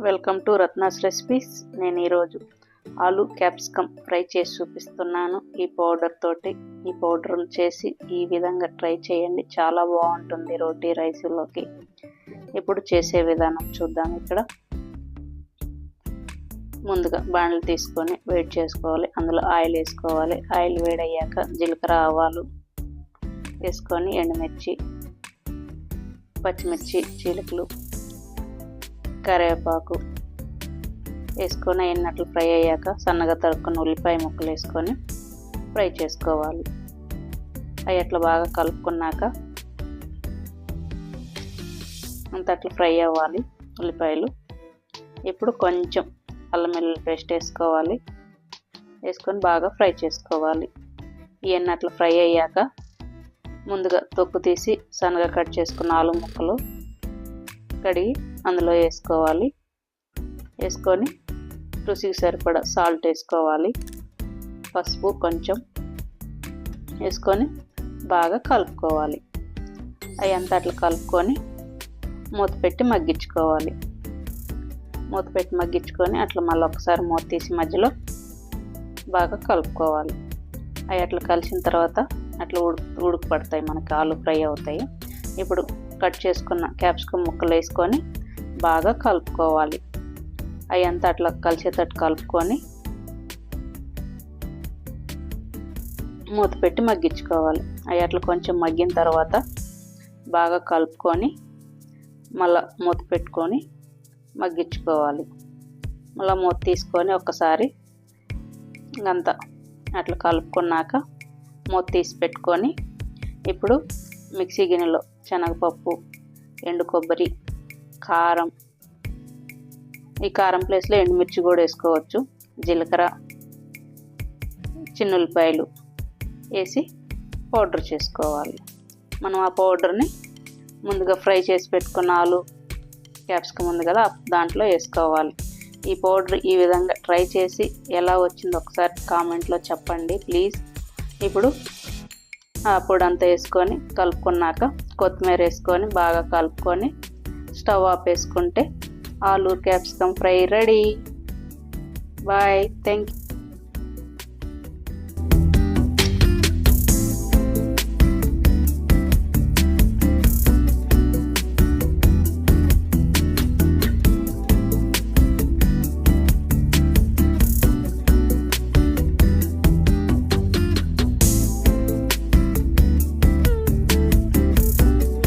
Welcome to Ratna's recipes. నేను ఈరోజు ఆలు క్యాప్సికమ్ ఫ్రై చేసి చూపిస్తున్నాను. ఈ పౌడర్ తోటి ఈ పౌడర్ను చేసి ఈ విధంగా ట్రై చేయండి. చాలా బాగుంటుంది రోటీ రైస్లోకి. ఇప్పుడు చేసే విధానం చూద్దాం ఇక్కడ. ముందుగా బాండ్లు తీసుకొని వేడి చేసుకోవాలి. అందులో ఆయిల్ వేసుకోవాలి. ఆయిల్ వేడయ్యాక జీలకర్ర ఆవాలు వేసుకొని ఎండుమిర్చి పచ్చిమిర్చి చీలకలు కరివేపాకు వేసుకొని అయినట్లు ఫ్రై అయ్యాక సన్నగా తరుక్కున్న ఉల్లిపాయ ముక్కలు వేసుకొని ఫ్రై చేసుకోవాలి. అవి అట్లా బాగా కలుపుకున్నాక అంత అట్లా ఫ్రై అవ్వాలి ఉల్లిపాయలు. ఇప్పుడు కొంచెం అల్లం వెల్లుల్లి పేస్ట్ వేసుకోవాలి. వేసుకొని బాగా ఫ్రై చేసుకోవాలి. ఇవన్నీ అట్లా ఫ్రై అయ్యాక ముందుగా తొక్కు తీసి సన్నగా కట్ చేసుకున్న ఆలు ముక్కలు కడిగి అందులో వేసుకోవాలి. వేసుకొని రుచికి సరిపడా సాల్ట్ వేసుకోవాలి. పసుపు కొంచెం వేసుకొని బాగా కలుపుకోవాలి. అవి అంతా అట్లా కలుపుకొని మూత పెట్టి మగ్గించుకోవాలి. మూత పెట్టి మగ్గించుకొని అట్లా మళ్ళీ ఒకసారి మూత తీసి మధ్యలో బాగా కలుపుకోవాలి. అవి అట్లా కలిసిన తర్వాత అట్లా ఉడుకు ఉడుకు పడతాయి మనకి ఆలు ఫ్రై అవుతాయి. ఇప్పుడు కట్ చేసుకున్న క్యాప్సికమ్ ముక్కలు వేసుకొని బాగా కలుపుకోవాలి. అయ్యంతా అట్లా కలిసేటట్టు కలుపుకొని మూత పెట్టి మగ్గించుకోవాలి. అవి అట్లా కొంచెం మగ్గిన తర్వాత బాగా కలుపుకొని మళ్ళా మూత పెట్టుకొని మగ్గించుకోవాలి. మళ్ళీ మూత తీసుకొని ఒక్కసారి ఇంకంతా అట్లా కలుపుకున్నాక మూత తీసి పెట్టుకొని ఇప్పుడు మిక్సీ గిన్నెలో శనగపప్పు ఎండు కొబ్బరి కారం. ఈ కారం ప్లేస్లో ఎండుమిర్చి కూడా వేసుకోవచ్చు జీలకర్ర చిన్నుల్లిపాయలు వేసి పౌడర్ చేసుకోవాలి. మనం ఆ పౌడర్ని ముందుగా ఫ్రై చేసి పెట్టుకున్న ఆలు క్యాప్సికమ్ ఉంది కదా దాంట్లో వేసుకోవాలి. ఈ పౌడర్ ఈ విధంగా ట్రై చేసి ఎలా వచ్చిందో ఒకసారి కామెంట్లో చెప్పండి ప్లీజ్. ఇప్పుడు ఆ పొడి అంతా వేసుకొని కలుపుకున్నాక కొత్తిమీర వేసుకొని బాగా కలుపుకొని స్టవ్ ఆఫ్ వేసుకుంటే ఆలు capsicum fry ready. Bye. Thank you